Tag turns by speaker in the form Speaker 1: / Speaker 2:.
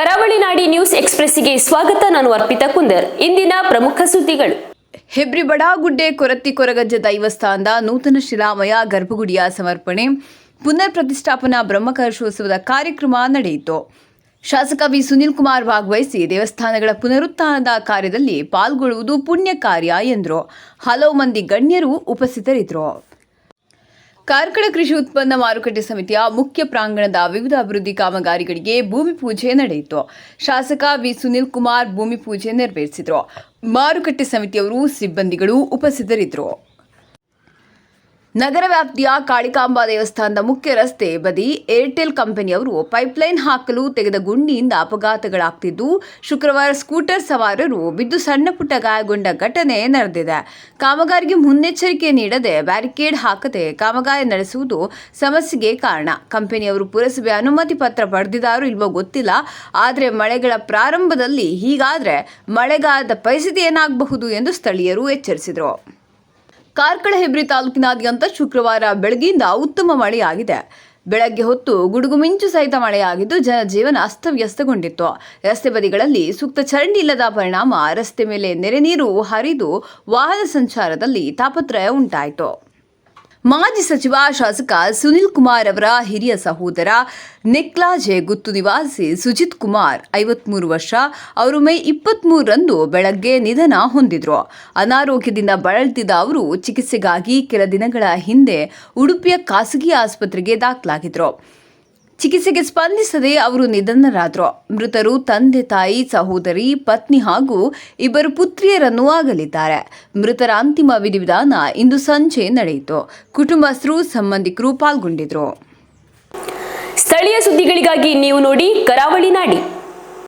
Speaker 1: ಕರಾವಳಿ ನಾಡಿ ನ್ಯೂಸ್ ಎಕ್ಸ್ಪ್ರೆಸ್ಗೆ ಸ್ವಾಗತ. ನಾನು ಅರ್ಪಿತಾ ಕುಂದರ್. ಇಂದಿನ ಪ್ರಮುಖ ಸುದ್ದಿಗಳು.
Speaker 2: ಹೆಬ್ರಿ ಬಡಾಗುಡ್ಡೆ ಕೊರತಿ ಕೊರಗಜ್ಜ ದೈವಸ್ಥಾನದ ನೂತನ ಶಿಲಾಮಯ ಗರ್ಭಗುಡಿಯ ಸಮರ್ಪಣೆ. ಪುನರ್ ಪ್ರತಿಷ್ಠಾಪನಾ ಬ್ರಹ್ಮಕಲಶೋತ್ಸವದ ಕಾರ್ಯಕ್ರಮ ನಡೆಯಿತು. ಶಾಸಕ ವಿ. ಸುನಿಲ್ ಕುಮಾರ್ ಭಾಗವಹಿಸಿ ದೇವಸ್ಥಾನಗಳ ಪುನರುತ್ಥಾನದ ಕಾರ್ಯದಲ್ಲಿ ಪಾಲ್ಗೊಳ್ಳುವುದು ಪುಣ್ಯ ಕಾರ್ಯ ಎಂದರು. ಹಲವು ಮಂದಿ ಗಣ್ಯರು ಉಪಸ್ಥಿತರಿದ್ದರು. ಕಾರ್ಕಳ ಕೃಷಿ ಉತ್ಪನ್ನ ಮಾರುಕಟ್ಟೆ ಸಮಿತಿಯ ಮುಖ್ಯ ಪ್ರಾಂಗಣದ ವಿವಿಧ ಅಭಿವೃದ್ಧಿ ಕಾಮಗಾರಿಗಳಿಗೆ ಭೂಮಿ ಪೂಜೆ ನಡೆಯಿತು. ಶಾಸಕ ವಿ. ಸುನಿಲ್ ಕುಮಾರ್ ಭೂಮಿ ಪೂಜೆ ನೆರವೇರಿಸಿದರು. ಮಾರುಕಟ್ಟೆ ಸಮಿತಿಯವರು ಸಿಬ್ಬಂದಿಗಳು ಉಪಸ್ಥಿತರಿದ್ದರು. ನಗರ ವ್ಯಾಪ್ತಿಯ ಕಾಳಿಕಾಂಬಾ ದೇವಸ್ಥಾನದ ಮುಖ್ಯ ರಸ್ತೆ ಬದಿ ಏರ್ಟೆಲ್ ಕಂಪನಿಯವರು ಪೈಪ್ಲೈನ್ ಹಾಕಲು ತೆಗೆದ ಗುಂಡಿಯಿಂದ ಅಪಘಾತಗಳಾಗ್ತಿದ್ದು, ಶುಕ್ರವಾರ ಸ್ಕೂಟರ್ ಸವಾರರು ಬಿದ್ದು ಸಣ್ಣ ಪುಟ್ಟ ಗಾಯಗೊಂಡ ಘಟನೆ ನಡೆದಿದೆ. ಕಾಮಗಾರಿಗೆ ಮುನ್ನೆಚ್ಚರಿಕೆ ನೀಡದೆ ಬ್ಯಾರಿಕೇಡ್ ಹಾಕದೆ ಕಾಮಗಾರಿ ನಡೆಸುವುದು ಸಮಸ್ಯೆಗೆ ಕಾರಣ. ಕಂಪನಿಯವರು ಪುರಸಭೆ ಅನುಮತಿ ಪತ್ರ ಪಡೆದಿದ್ದಾರೋ ಇಲ್ವೋ ಗೊತ್ತಿಲ್ಲ. ಆದರೆ ಮಳೆಗಳ ಪ್ರಾರಂಭದಲ್ಲಿ ಹೀಗಾದರೆ ಮಳೆಗಾಲದ ಪರಿಸ್ಥಿತಿ ಏನಾಗಬಹುದು ಎಂದು ಸ್ಥಳೀಯರು ಎಚ್ಚರಿಸಿದರು. ಕಾರ್ಕಳ ಹೆಬ್ರಿ ತಾಲೂಕಿನಾದ್ಯಂತ ಶುಕ್ರವಾರ ಬೆಳಗ್ಗೆಯಿಂದ ಉತ್ತಮ ಮಳೆಯಾಗಿದೆ. ಬೆಳಗ್ಗೆ ಹೊತ್ತು ಗುಡುಗು ಮಿಂಚು ಸಹಿತ ಮಳೆಯಾಗಿದ್ದು ಜನಜೀವನ ಅಸ್ತವ್ಯಸ್ತಗೊಂಡಿತ್ತು. ರಸ್ತೆ ಬದಿಗಳಲ್ಲಿ ಸೂಕ್ತ ಚರಂಡಿ ಇಲ್ಲದ ಪರಿಣಾಮ ರಸ್ತೆ ಮೇಲೆ ನೆರೆ ನೀರು ಹರಿದು ವಾಹನ ಸಂಚಾರದಲ್ಲಿ ತಾಪತ್ರಯ ಉಂಟಾಯಿತು. ಮಾಜಿ ಸಚಿವ ಶಾಸಕ ಸುನಿಲ್ ಕುಮಾರ್ ಅವರ ಹಿರಿಯ ಸಹೋದರ ನೆಕ್ಲಾಜೆ ಗುತ್ತು ನಿವಾಸಿ ಸುಜಿತ್ ಕುಮಾರ್ ಐವತ್ಮೂರು ವರ್ಷ, ಅವರು ಮೇ ಇಪ್ಪತ್ಮೂರರಂದು ಬೆಳಗ್ಗೆ ನಿಧನ ಹೊಂದಿದ್ರು. ಅನಾರೋಗ್ಯದಿಂದ ಬಳಲ್ತಿದ್ದ ಅವರು ಚಿಕಿತ್ಸೆಗಾಗಿ ಕೆಲ ದಿನಗಳ ಹಿಂದೆ ಉಡುಪಿಯ ಖಾಸಗಿ ಆಸ್ಪತ್ರೆಗೆ ದಾಖಲಾಗಿದ್ರು. ಚಿಕಿತ್ಸೆಗೆ ಸ್ಪಂದಿಸದೆ ಅವರು ನಿಧನರಾದರು. ಮೃತರು ತಂದೆ, ತಾಯಿ, ಸಹೋದರಿ, ಪತ್ನಿ ಹಾಗೂ ಇಬ್ಬರು ಪುತ್ರಿಯರನ್ನು ಆಗಲಿದ್ದಾರೆ. ಮೃತರ ಅಂತಿಮ ವಿಧಿವಿಧಾನ ಇಂದು ಸಂಜೆ ನಡೆಯಿತು. ಕುಟುಂಬಸ್ಥರು, ಸಂಬಂಧಿಕರು ಪಾಲ್ಗೊಂಡಿದ್ರು.
Speaker 1: ಸ್ಥಳೀಯ ಸುದ್ದಿಗಳಿಗಾಗಿ ನೀವು ನೋಡಿ ಕರಾವಳಿ ನಾಡಿ.